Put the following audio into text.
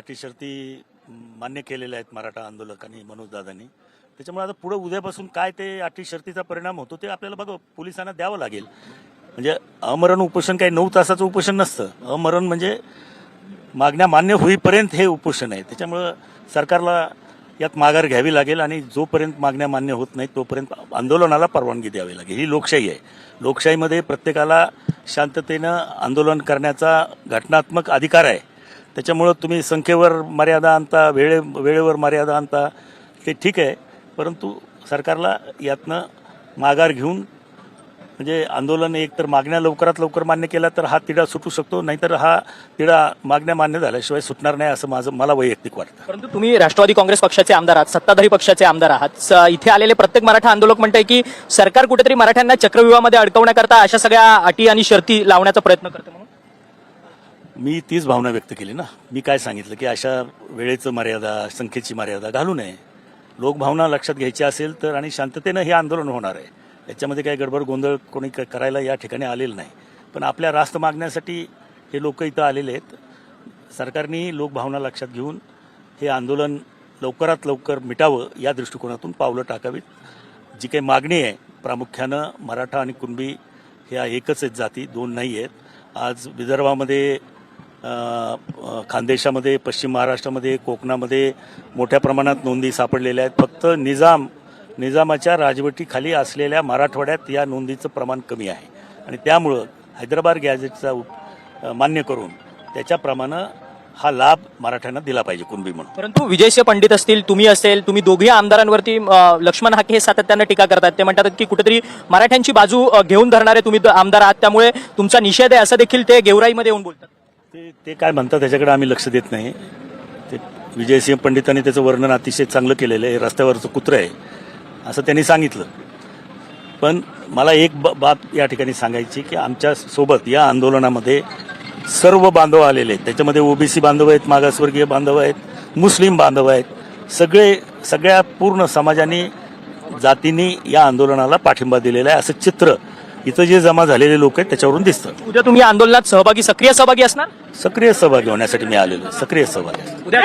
अटी शर्ती मान्य केलेल्या आहेत मराठा आंदोलकांनी मनोजदादांनी त्याच्यामुळे आता पुढे उद्यापासून काय ते अटी शर्तीचा परिणाम होतो ते आपल्याला बघा पोलिसांना द्यावं लागेल. म्हणजे अमरण उपोषण काही नऊ तासाचं उपोषण नसतं. अमरण म्हणजे मागण्या मान्य होईपर्यंत हे उपोषण आहे. त्याच्यामुळं सरकारला यात माघार घ्यावी लागेल आणि जोपर्यंत मागण्या मान्य होत नाहीत तोपर्यंत आंदोलनाला परवानगी द्यावी लागेल. ही लोकशाही आहे. लोकशाहीमध्ये प्रत्येकाला शांततेनं आंदोलन करण्याचा घटनात्मक अधिकार आहे. त्याच्यामुळं तुम्ही संख्येवर मर्यादा आणता वेळे वेळेवर मर्यादा आणता ते ठीक आहे. परंतु सरकारला यातनं माघार घेऊन म्हणजे आंदोलन एकतर मागण्या लवकरात लवकर मान्य केला तर हा तिढा सुटू शकतो नाहीतर हा तिढा मागण्या मान्य झाल्याशिवाय सुटणार नाही असं माझं मला वैयक्तिक वाटतं. परंतु तुम्ही राष्ट्रवादी काँग्रेस पक्षाचे आमदार आहात सत्ताधारी पक्षाचे आमदार आहात. इथे आलेले प्रत्येक मराठा आंदोलक म्हणतंय की सरकार कुठेतरी मराठ्यांना चक्रव्यूहामध्ये अडकवण्याकरता अशा सगळ्या अटी आणि शर्ती लावण्याचा प्रयत्न करते म्हणून? मी तीच भावना व्यक्त केली ना. मी काय सांगितलं की अशा वेळेचं मर्यादा संख्येची मर्यादा घालू नये. लोकभावना लक्षात घ्यायची असेल तर आणि शांततेनं हे आंदोलन होणार आहे. याच्यामध्ये काही गडबड गोंधळ कोणी क- करायला या ठिकाणी आलेलं नाही. पण आपल्या रास्त मागण्यासाठी हे लोक इथं आलेले आहेत. सरकारने लोकभावना लक्षात घेऊन हे आंदोलन लवकरात लवकर मिटावं या दृष्टिकोनातून पावलं टाकावीत. जी काही मागणी आहे प्रामुख्यानं मराठा आणि कुणबी ह्या एकच आहेत जाती दोन नाही आहेत. आज विदर्भामध्ये खानदेशामध्ये पश्चिम महाराष्ट्रामध्ये कोकणामध्ये मोठ्या प्रमाणात नोंदी सापडलेल्या आहेत. फक्त निजाम निजामाच्या राजवटीखाली असलेल्या मराठवाड्यात या नोंदीचं प्रमाण कमी आहे. आणि त्यामुळं हैदराबाद गॅजेटचा मान्य करून त्याच्याप्रमाणे हा लाभ मराठ्यांना दिला पाहिजे कुणबी म्हणून. परंतु विजयसिंह पंडित असतील तुम्ही असेल तुम्ही दोघी आमदारांवरती लक्ष्मण हाके हे सातत्यानं टीका करतात. ते म्हणतात की कुठेतरी मराठ्यांची बाजू घेऊन धरणारे तुम्ही आमदार आहात. त्यामुळे तुमचा निषेध आहे असं देखील ते गेवराईमध्ये येऊन बोलतात. ते ते काय म्हणतात त्याच्याकडे आम्ही लक्ष देत नाही. ते विजयसिंह पंडितांनी त्याचं वर्णन अतिशय चांगलं केलेलं आहे. रस्त्यावरचं कुत्रं आहे. असं त्यांनी सांगितलं. पण मला एक ब- बाब या ठिकाणी सांगायची की आमच्यासोबत या आंदोलनामध्ये सर्व बांधव आलेले आहेत. त्याच्यामध्ये ओबीसी बांधव आहेत मागासवर्गीय बांधव आहेत मुस्लिम बांधव आहेत. सगळे सगळ्या पूर्ण समाजाने जातींनी या आंदोलनाला पाठिंबा दिलेला आहे. असं चित्र इथं जे जमा झालेले लोक आहेत त्याच्यावरून दिसतं उद्या तुम्ही आंदोलनात सहभागी सक्रिय सहभागी असणार? सक्रिय सहभागी होण्यासाठी मी आलेलो आहे. सक्रिय सहभागी उद्या